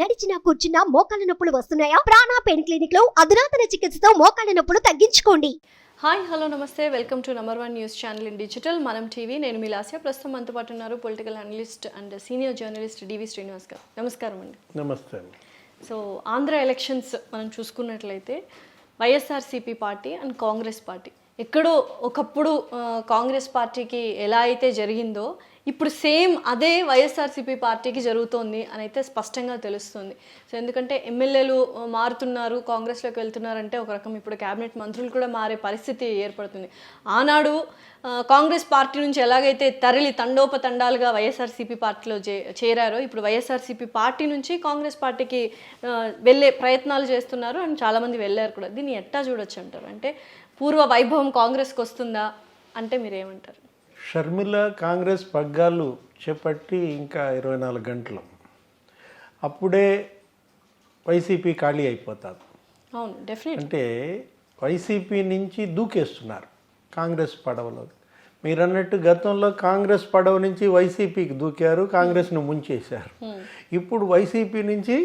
నడిచినా కూర్చున్నా మోకాళ్ళ నొప్పులు వస్తున్నాయా? ప్రాణా పెయిన్ క్లినిక్లో అధునాతన చికిత్సతో మోకాళ్ళ నొప్పులు తగ్గించుకోండి. హాయ్ హలో నమస్తే. Welcome to number one news channel in digital. మనం టీవీ నేను మీ లాస్య. ప్రస్తుతం మనతో పాటు ఉన్నారు political analyst and senior journalist DV Srinivas garu. నమస్కారం అండి. నమస్తే సో ఆంధ్ర ఎలక్షన్స్ మనం చూసుకున్నట్లయితే YSRCP party and Congress party. ఎక్కడో ఒకప్పుడు కాంగ్రెస్ పార్టీకి ఎలా అయితే జరిగిందో ఇప్పుడు సేమ్ అదే వైఎస్ఆర్సీపీ పార్టీకి జరుగుతోంది అని అయితే స్పష్టంగా తెలుస్తుంది. సో ఎందుకంటే ఎమ్మెల్యేలు మారుతున్నారు కాంగ్రెస్లోకి వెళ్తున్నారంటే ఒక రకం ఇప్పుడు క్యాబినెట్ మంత్రులు కూడా మారే పరిస్థితి ఏర్పడుతుంది. ఆనాడు కాంగ్రెస్ పార్టీ నుంచి ఎలాగైతే తరలి తండోపతండాలుగా వైఎస్ఆర్సీపీ పార్టీలో చే చేరారో ఇప్పుడు వైఎస్ఆర్సీపీ పార్టీ నుంచి కాంగ్రెస్ పార్టీకి వెళ్ళే ప్రయత్నాలు చేస్తున్నారు అండ్ చాలామంది వెళ్ళారు కూడా. దీన్ని ఎట్టా చూడొచ్చు అంటారు? అంటే పూర్వ వైభవం కాంగ్రెస్కి వస్తుందా? అంటే మీరేమంటారు? షర్మిల కాంగ్రెస్ పగ్గాలు చేపట్టి ఇంకా ఇరవై నాలుగు గంటలు. అప్పుడే వైసీపీ ఖాళీ డెఫినెట్ అంటే వైసీపీ నుంచి దూకేస్తున్నారు కాంగ్రెస్ పడవలో. మీరు అన్నట్టు గతంలో కాంగ్రెస్ పడవ నుంచి వైసీపీకి దూకారు కాంగ్రెస్ను ముంచేశారు. ఇప్పుడు వైసీపీ నుంచి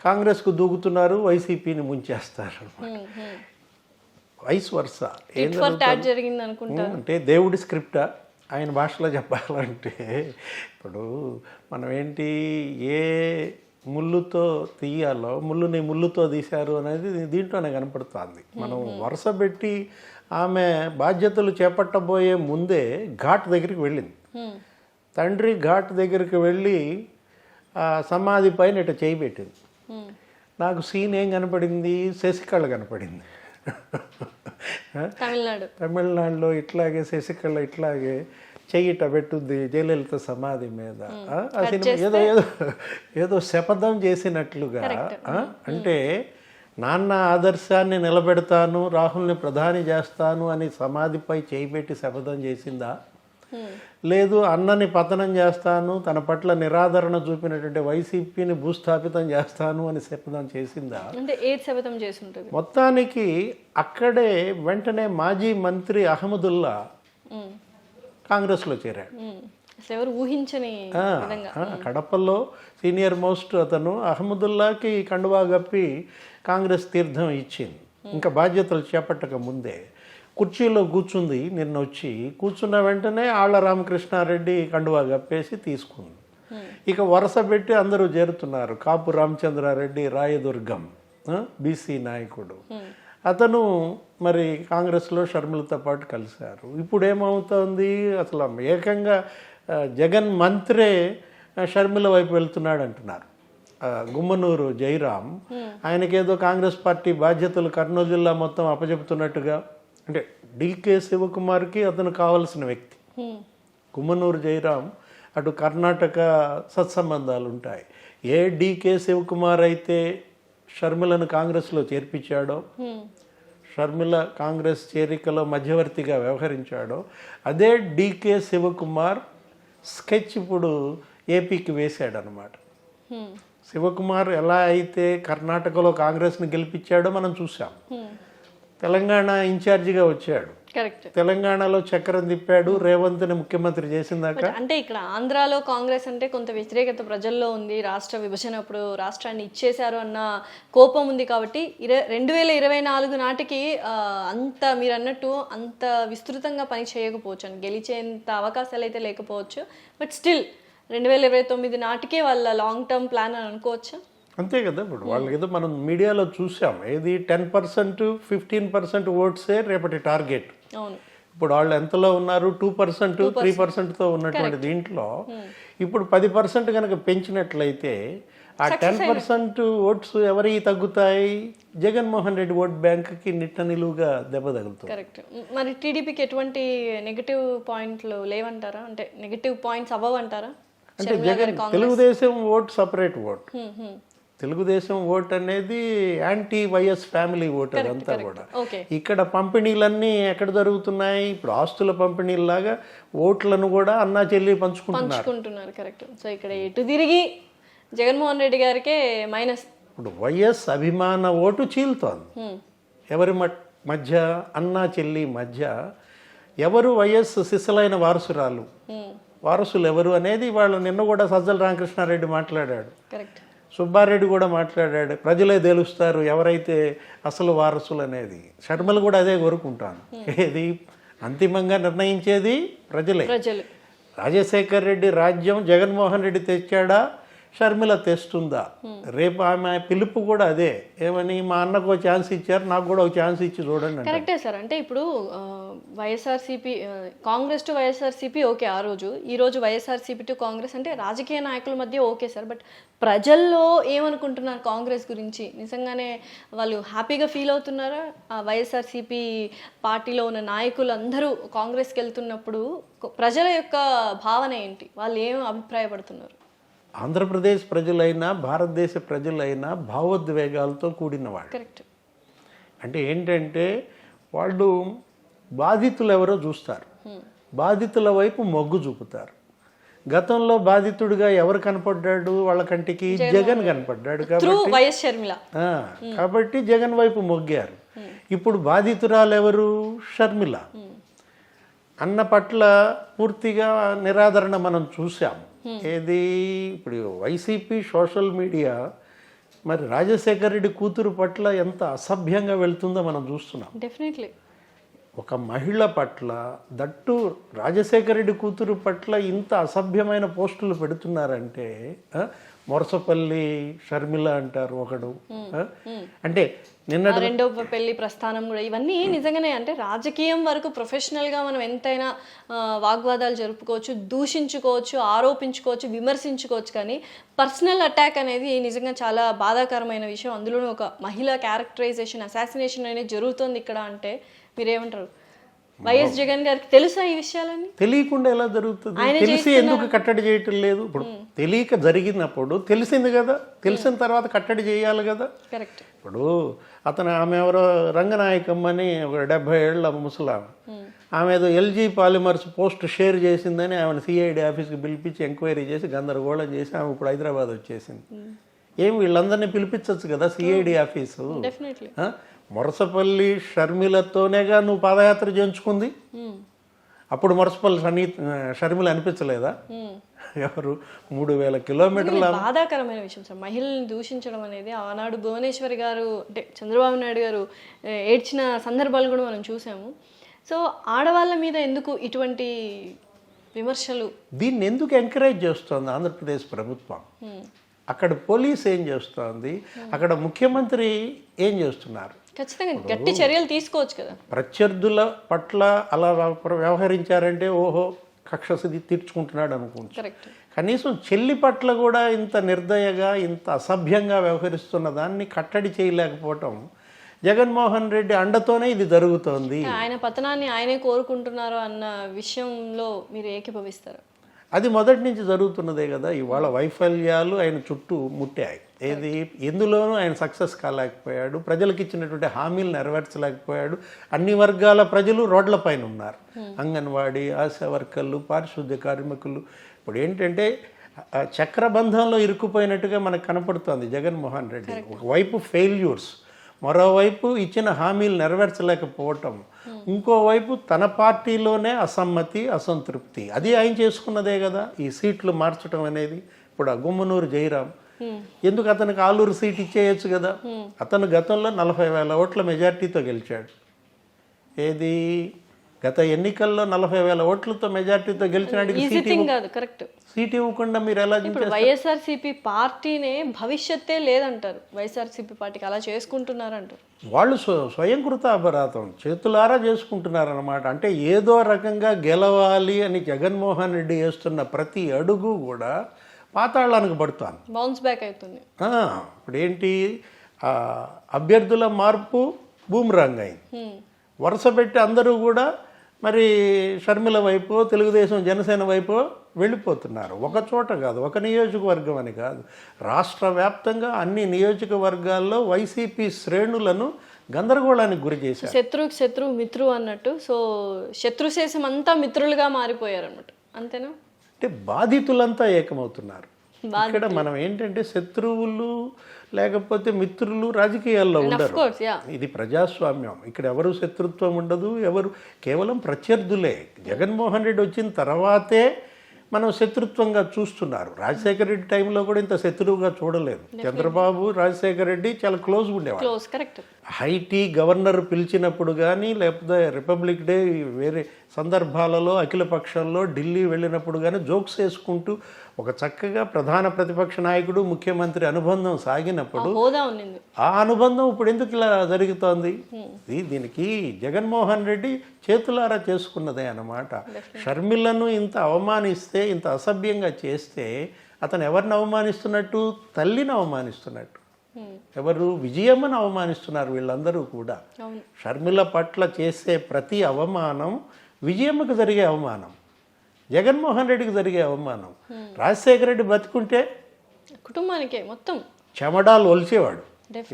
కాంగ్రెస్కు దూకుతున్నారు వైసీపీని ముంచేస్తారు. వైస్ వర్స జరిగింది అనుకుంటా ఉమ్, అంటే దేవుడి స్క్రిప్టా? ఆయన భాషలో చెప్పాలంటే ఇప్పుడు మనం ఏంటి ఏ ముళ్ళుతో తీయాలో ముళ్ళుని ముళ్ళుతో తీశారు అనేది దీంట్లోనే కనపడుతుంది. మనం వరుస పెట్టి ఆమె బాధ్యతలు చేపట్టబోయే ముందే ఘాట్ దగ్గరికి వెళ్ళింది. తండ్రి ఘాట్ దగ్గరికి వెళ్ళి ఆ సమాధి పైన ఇట చేయి పెట్టింది. నాకు సీన్ ఏం కనపడింది? శశికళ కనపడింది. తమిళనాడు. తమిళనాడులో ఇట్లాగే శశికళ ఇట్లాగే చెయ్యిట పెట్టుద్ది జయలలిత సమాధి మీద. ఆ, సినిమా ఏదో ఏదో ఏదో శపథం చేసినట్లుగా అంటే నాన్న ఆదర్శాన్ని నిలబెడతాను రాహుల్ని ప్రధాని చేస్తాను అని సమాధిపై చేయి పెట్టి శపథం చేసిందా? లేదు అన్నని పతనం చేస్తాను తన పట్ల నిరాదరణ చూపినటువంటి వైసీపీని భూస్థాపితం చేస్తాను అని శపథం చేసిందా? అంటే ఏది శపథం చేసి ఉంటుంది మొత్తానికి అక్కడే వెంటనే మాజీ మంత్రి అహ్మదుల్లా కాంగ్రెస్లో చేరాడు. ఎవరు ఊహించని కడపలో సీనియర్ మోస్ట్ అతను అహ్మదుల్లాకి కండువా కప్పి కాంగ్రెస్ తీర్థం ఇచ్చింది. ఇంకా బాధ్యతలు చేపట్టక ముందే. కుర్చీలో కూర్చుంది నిన్న వచ్చి కూర్చున్న వెంటనే ఆళ్ళ రామకృష్ణారెడ్డి కండువా కప్పేసి తీసుకుంది. ఇక వరుస పెట్టి అందరూ చేరుతున్నారు. కాపు రామచంద్రారెడ్డి రాయదుర్గం బీసీ నాయకుడు. అతను మరి కాంగ్రెస్లో షర్మిలతో పాటు కలిశారు. ఇప్పుడు ఏమవుతోంది అసలు ఏకంగా జగన్ మంత్రే షర్మిల వైపు వెళ్తున్నాడు అంటున్నారు గుమ్మనూరు జైరాం ఆయనకేదో కాంగ్రెస్ పార్టీ బాధ్యతలు కర్నూలు జిల్లా మొత్తం అప్పచెప్తున్నట్టుగా అంటే డికే శివకుమార్కి అతను కావలసిన వ్యక్తి. కుమ్మనూరు జయరాం అటు కర్ణాటక సత్సంబంధాలు ఉంటాయి ఏ డీకే శివకుమార్ అయితే షర్మిలను కాంగ్రెస్లో చేర్పించాడో షర్మిల కాంగ్రెస్ చేరికలో మధ్యవర్తిగా వ్యవహరించాడో అదే డీకే శివకుమార్ స్కెచ్ ఇప్పుడు ఏపీకి వేశాడనమాట శివకుమార్ ఎలా అయితే కర్ణాటకలో కాంగ్రెస్ని గెలిపించాడో మనం చూసాం. తెలంగాణ ఇన్ఛార్జిగా వచ్చాడు. కరెక్ట్. తెలంగాణలో చక్రం తిప్పాడు రేవంత్ని ముఖ్యమంత్రి చేసిందాక. అంటే ఇక్కడ ఆంధ్రాలో కాంగ్రెస్ అంటే కొంత వ్యతిరేకత ప్రజల్లో ఉంది. రాష్ట్ర విభజన అప్పుడు రాష్ట్రాన్ని ఇచ్చేశారు అన్న కోపం ఉంది కాబట్టి ఇర రెండు వేల ఇరవై నాలుగు నాటికి అంత మీరు అన్నట్టు అంత విస్తృతంగా పని చేయకపోవచ్చు. అని గెలిచేంత అవకాశాలు అయితే లేకపోవచ్చు. బట్ స్టిల్ రెండు వేల ఇరవై తొమ్మిది నాటికే వాళ్ళ లాంగ్ టర్మ్ ప్లాన్ అని అనుకోవచ్చు? అంతే కదా ఇప్పుడు. వాళ్ళకి ఏదో మనం మీడియాలో చూసాం. ఏది టెన్ పర్సెంట్ ఫిఫ్టీన్ పర్సెంట్ ఓట్సే రేపటి టార్గెట్. ఇప్పుడు వాళ్ళు ఎంతలో ఉన్నారు? టూ పర్సెంట్ త్రీ పర్సెంట్తో ఉన్నటువంటి దీంట్లో ఇప్పుడు పది పర్సెంట్ కనుక పెంచినట్లయితే ఆ టెన్ పర్సెంట్ ఓట్స్ ఎవరికి తగ్గుతాయి? జగన్మోహన్ రెడ్డి ఓట్ బ్యాంక్కి నిట్ట నిలువుగా దెబ్బ తగులుతుంది. కరెక్ట్ మరి టీడీపీకి ఎటువంటి నెగటివ్ పాయింట్లు లేవంటారా? అంటే నెగటివ్ పాయింట్స్ అవ్వవంటారా? అంటే Jagan Telugudesam vote separate vote. Hmm, hmm. Telugudesam vote అనేది యాంటీ వైఎస్ ఫ్యామిలీ ఓట్ అదంతా కూడా. ఇక్కడ పంపిణీలన్నీ ఎక్కడ జరుగుతున్నాయి? ఇప్పుడు ఆస్తుల పంపిణీలాగా ఓట్లను కూడా అన్నా చెల్లి పంచుకుంటున్నారు. కరెక్ట్ సో ఇక్కడ ఎటు తిరిగి జగన్మోహన్ రెడ్డి గారికే మైనస్ ఇప్పుడు వైఎస్ అభిమాన ఓటు చీలుతోంది. ఎవరి మట్- మధ్య అన్నా చెల్లి మధ్య ఎవరు వైఎస్ సిసలైన వారసురాలు? వారసులు ఎవరు అనేది వాళ్ళు నిన్న కూడా సజ్జల రామకృష్ణారెడ్డి మాట్లాడాడు. కరెక్ట్ సుబ్బారెడ్డి కూడా మాట్లాడాడు ప్రజలే తెలుస్తారు ఎవరైతే అసలు వారసులు అనేది. షర్మలు కూడా అదే కోరుకుంటాను. ఏది? అంతిమంగా నిర్ణయించేది ప్రజలే. ప్రజలు. రాజశేఖర్ రెడ్డి రాజ్యం జగన్మోహన్ రెడ్డి తెచ్చాడా? షర్మిల తెస్తుందా రేపు ఆమె పిలుపు కూడా అదే. ఏమని మా అన్నకు ఛాన్స్ ఇచ్చారు నాకు కూడా ఒక ఛాన్స్ ఇచ్చి చూడండి కరెక్టే సార్. అంటే ఇప్పుడు YSRCP Congress to YSRCP okay ఆ రోజు. ఈ రోజు వైఎస్ఆర్సీపీ టు కాంగ్రెస్ అంటే రాజకీయ నాయకుల మధ్య ఓకే సార్. బట్ ప్రజల్లో ఏమనుకుంటున్నారు కాంగ్రెస్ గురించి? నిజంగానే వాళ్ళు హ్యాపీగా ఫీల్ అవుతున్నారా? ఆ వైఎస్ఆర్సీపీ పార్టీలో ఉన్న నాయకులు అందరూ కాంగ్రెస్కి వెళ్తున్నప్పుడు ప్రజల యొక్క భావన ఏంటి? వాళ్ళు ఏం అభిప్రాయపడుతున్నారు? ఆంధ్రప్రదేశ్ ప్రజలైనా భారతదేశ ప్రజలైనా భావోద్వేగాలతో కూడిన వాళ్ళు కరెక్ట్ అంటే ఏంటంటే వాళ్ళు బాధితులు ఎవరో చూస్తారు బాధితుల వైపు మొగ్గు చూపుతారు. గతంలో బాధితుడిగా ఎవరు కనపడ్డాడు? వాళ్ళ కంటికి జగన్. కనపడ్డాడు త్రూ కాబట్టి జగన్ వైపు మొగ్గారు. ఇప్పుడు బాధితురాలు ఎవరు షర్మిల అన్న పట్ల పూర్తిగా నిరాదరణ మనం చూసాం ఏది? ఇప్పుడు వైసీపీ సోషల్ మీడియా మరి రాజశేఖర రెడ్డి కూతురు పట్ల ఎంత అసభ్యంగా వెళ్తుందో మనం చూస్తున్నాం. డెఫినెట్లీ ఒక మహిళ పట్ల దట్టు రాజశేఖర రెడ్డి కూతురు పట్ల ఇంత అసభ్యమైన పోస్టులు పెడుతున్నారంటే మొరసపల్లి షర్మిల అంటారు ఒకడు. ఆ, అంటే నిన్న రెండో పెళ్ళి ప్రస్థానం కూడా ఇవన్నీ నిజంగానే అంటే రాజకీయం వరకు ప్రొఫెషనల్గా మనం ఎంతైనా వాగ్వాదాలు జరుపుకోవచ్చు దూషించుకోవచ్చు ఆరోపించుకోవచ్చు విమర్శించుకోవచ్చు కానీ పర్సనల్ అటాక్ అనేది నిజంగా చాలా బాధాకరమైన విషయం. అందులోనూ ఒక మహిళ క్యారెక్టరైజేషన్ అసాసినేషన్ అనేది జరుగుతుంది ఇక్కడ అంటే మీరేమంటారు? వైఎస్ జగన్ గారికి తెలుసా ఈ విషయాలన్నీ? తెలియకుండా ఎలా జరుగుతుంది? తెలిసి ఎందుకు కట్టడి చేయటం లేదు? ఇప్పుడు తెలియక జరిగినప్పుడు తెలిసింది కదా తెలిసిన తర్వాత కట్టడి చేయాలి కదా. కరెక్ట్ ఇప్పుడు అతను ఆమె ఎవరో రంగనాయకమ్మని ఒక డెబ్బై ఏళ్ళ ముసలామె. ఆమె ఏదో ఎల్జీ పాలిమర్స్ పోస్ట్ షేర్ చేసిందని ఆమెను సిఐడి ఆఫీస్కి పిలిపించి ఎంక్వైరీ చేసి గందరగోళం చేసి ఆమె ఇప్పుడు హైదరాబాద్ వచ్చేసింది. ఏం వీళ్ళందరినీ పిలిపించచ్చు కదా సిఐడి ఆఫీసు? డెఫినెట్లీ ఆ? మొరసపల్లి షర్మిలతోనేగా నువ్వు పాదయాత్ర చేయించుకుంది అప్పుడు మొరసపల్లి సన్నీ షర్మిల అనిపించలేదా? ఎవరు? మూడు వేల కిలోమీటర్ల బాధాకరమైన విషయం సార్. మహిళల్ని దూషించడం అనేది ఆనాడు భువనేశ్వరి గారు అంటే చంద్రబాబు నాయుడు గారు ఏడ్చిన సందర్భాలు కూడా మనం చూసాము. సో ఆడవాళ్ళ మీద ఎందుకు ఇటువంటి విమర్శలు? దీన్ని ఎందుకు ఎంకరేజ్ చేస్తోంది ఆంధ్రప్రదేశ్ ప్రభుత్వం? అక్కడ పోలీస్ ఏం చేస్తోంది? అక్కడ ముఖ్యమంత్రి ఏం చేస్తున్నారు? ఖచ్చితంగా గట్టి చర్యలు తీసుకోవచ్చు కదా. ప్రత్యర్థుల పట్ల అలా వ్యవ- వ్యవహరించారంటే ఓహో కక్ష సిద్ధి తీర్చుకుంటున్నాడు కరెక్ట్ కనీసం చెల్లి పట్ల కూడా ఇంత నిర్దయగా ఇంత అసభ్యంగా వ్యవహరిస్తున్న దాన్ని కట్టడి చేయలేకపోవటం జగన్మోహన్ రెడ్డి అండతోనే ఇది జరుగుతోంది. ఆయన పతనాన్ని ఆయనే కోరుకుంటున్నారు అన్న విషయంలో మీరు ఏకీభవిస్తారు. అది మొదటి నుంచి జరుగుతున్నదే కదా. ఇవాళ వైఫల్యాలు ఆయన చుట్టూ ముట్టాయి. ఏది? ఎందులోనూ ఆయన సక్సెస్ కాలేకపోయాడు. ప్రజలకు ఇచ్చినటువంటి హామీలు నెరవేర్చలేకపోయాడు. అన్ని వర్గాల ప్రజలు రోడ్లపైన ఉన్నారు. అంగన్వాడీ ఆశా వర్కర్లు పారిశుద్ధ్య కార్మికులు. ఇప్పుడు ఏంటంటే చక్రబంధంలో ఇరుక్కుపోయినట్టుగా మనకు కనపడుతోంది జగన్మోహన్ రెడ్డి. ఒకవైపు ఫెయిల్యూర్స్. మరోవైపు ఇచ్చిన హామీలు నెరవేర్చలేకపోవటం. ఇంకోవైపు తన పార్టీలోనే అసమ్మతి అసంతృప్తి. అది ఆయన చేసుకున్నదే కదా. ఈ సీట్లు మార్చడం అనేది ఇప్పుడు గుమ్మనూరు జయరాం. ఎందుకు అతనికి ఆలూరు సీట్ ఇచ్చేయచ్చు కదా? అతను గతంలో నలభై వేల ఓట్ల మెజార్టీతో గెలిచాడు. ఏది? గత ఎన్నికల్లో నలభై వేల ఓట్లతో మెజార్టీతో గెలిచినాడికి ఈజీ సీట్ థింగ్ కాదు కరెక్ట్ సీట్ ఇవ్వకుండా మీరు ఎలా వైఎస్ఆర్సీపీ పార్టీనే భవిష్యత్తే లేదంటారు. వైఎస్ఆర్సీపీ పార్టీకి అలా చేసుకుంటున్నారు అంటారు వాళ్ళు స్వ- స్వయం కృత అపరాధం. చేతులారా చేసుకుంటున్నారన్నమాట. అంటే ఏదో రకంగా గెలవాలి అని జగన్మోహన్ రెడ్డి వేస్తున్న ప్రతి అడుగు కూడా పాతాళానికి పడుతాను బౌన్స్ బ్యాక్ అవుతుంది. ఇప్పుడు ఏంటి అభ్యర్థుల మార్పు బూమ్రాంగ్ అయింది. వరుస పెట్టి అందరూ కూడా మరి షర్మిల వైపు తెలుగుదేశం జనసేన వైపు వెళ్ళిపోతున్నారు. ఒక చోట కాదు ఒక నియోజకవర్గం అని కాదు. రాష్ట్ర వ్యాప్తంగా అన్ని నియోజకవర్గాల్లో వైసీపీ శ్రేణులను గందరగోళానికి గురి చేశారు. శత్రువుకి శత్రువు మిత్రువు అన్నట్టు. సో శత్రుశేషం అంతా మిత్రులుగా మారిపోయారు అనమాట అంతేనా? అంటే బాధితులంతా ఏకమవుతున్నారు. ఇక్కడ మనం ఏంటంటే శత్రువులు లేకపోతే మిత్రులు రాజకీయాల్లో ఉండరు. ఇది ప్రజాస్వామ్యం. ఇక్కడ ఎవరు శత్రుత్వం ఉండదు ఎవరు కేవలం ప్రత్యర్థులే. జగన్మోహన్ రెడ్డి వచ్చిన తర్వాతే మనం శత్రుత్వంగా చూస్తున్నారు. రాజశేఖర రెడ్డి టైంలో కూడా ఇంత శత్రువుగా చూడలేదు. చంద్రబాబు రాజశేఖర రెడ్డి చాలా క్లోజ్ కరెక్ట్ హైటీ గవర్నర్ పిలిచినప్పుడు కానీ లేకపోతే రిపబ్లిక్ డే వేరే సందర్భాలలో అఖిల పక్షంలో ఢిల్లీ వెళ్ళినప్పుడు కానీ జోక్స్ వేసుకుంటూ ఒక చక్కగా ప్రధాన ప్రతిపక్ష నాయకుడు ముఖ్యమంత్రి అనుబంధం సాగినప్పుడు ఆ అనుబంధం ఇప్పుడు ఎందుకు ఇలా జరుగుతోంది? ఇది దీనికి జగన్మోహన్ రెడ్డి చేతులారా చేసుకున్నదే అన్నమాట. షర్మిలను ఇంత అవమానిస్తే ఇంత అసభ్యంగా చేస్తే అతను ఎవరిని అవమానిస్తున్నట్టు? తల్లిని అవమానిస్తున్నట్టు. ఎవరు విజయమ్మను అవమానిస్తున్నారు వీళ్ళందరూ కూడా. షర్మిల పట్ల చేసే ప్రతి అవమానం విజయమ్మకు జరిగే అవమానం జగన్మోహన్ రెడ్డికి జరిగే అవమానం. రాజశేఖర రెడ్డి బతుకుంటే కుటుంబానికే మొత్తం. చెమడాలు ఒలిచేవాడు.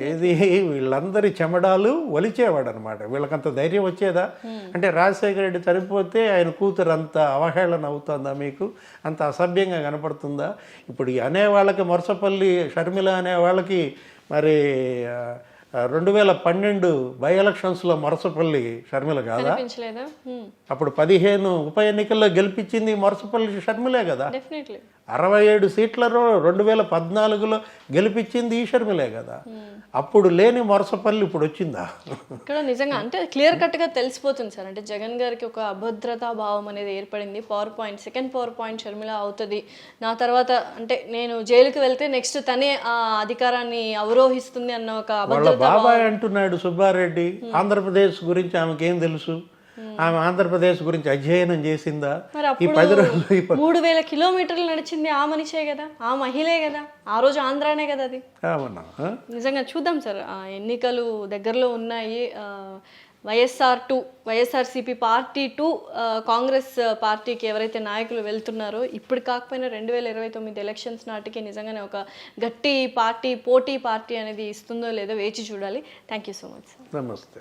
ఏది? వీళ్ళందరి చెమడాలు ఒలిచేవాడు అనమాట వీళ్ళకంత ధైర్యం వచ్చేదా? అంటే రాజశేఖర రెడ్డి చనిపోతే ఆయన కూతురు అంత అవహేళన అవుతుందా మీకు? అంత అసభ్యంగా కనపడుతుందా? ఇప్పుడు అనే వాళ్ళకి మొరసపల్లి షర్మిల అనే వాళ్ళకి మరి రెండు వేల పన్నెండు బై ఎలక్షన్స్లో మొరసపల్లి షర్మిల కాదా? అనిపించలేదా అప్పుడు పదిహేను ఉప ఎన్నికల్లో గెలిపించింది మొరసపల్లి షర్మిలే కదా? డెఫినెట్లీ అరవై ఏడు సీట్లలో రెండు వేల పద్నాలుగులో గెలిపించింది ఈ షర్మిలే కదా. అప్పుడు లేని మొరసపల్లి ఇప్పుడు వచ్చిందా? ఇక్కడ నిజంగా అంటే క్లియర్ కట్గా తెలిసిపోతుంది సార్. అంటే జగన్ గారికి ఒక అభద్రతా భావం అనేది ఏర్పడింది. Power point second power point Sharmila అవుతుంది. నా తర్వాత అంటే నేను జైలుకి వెళ్తే నెక్స్ట్ తనే ఆ అధికారాన్ని అవరోహిస్తుంది అన్న ఒక వాళ్ళ బాబాయ్ అంటున్నాడు సుబ్బారెడ్డి. ఆంధ్రప్రదేశ్ గురించి ఆమెకేం తెలుసు? ఆమె ఆంధ్రప్రదేశ్ గురించి అధ్యయనం చేసిందా? ఈ పది రోజులు మూడు వేల కిలోమీటర్లు నడిచింది ఆ మనిషే కదా ఆ మహిళే కదా ఆ రోజు ఆంధ్రానే కదా అది? నిజంగా చూద్దాం సార్ ఆ ఎన్నికలు దగ్గరలో ఉన్నాయి YSR to YSRCP party to Congress పార్టీకి ఎవరైతే నాయకులు వెళ్తున్నారో ఇప్పుడు కాకపోయినా రెండు వేల ఇరవై తొమ్మిది ఎలక్షన్స్ నాటికి నిజంగానే ఒక గట్టి పార్టీ పోటీ పార్టీ అనేది ఇస్తుందో లేదో వేచి చూడాలి. Thank you so much sir నమస్తే.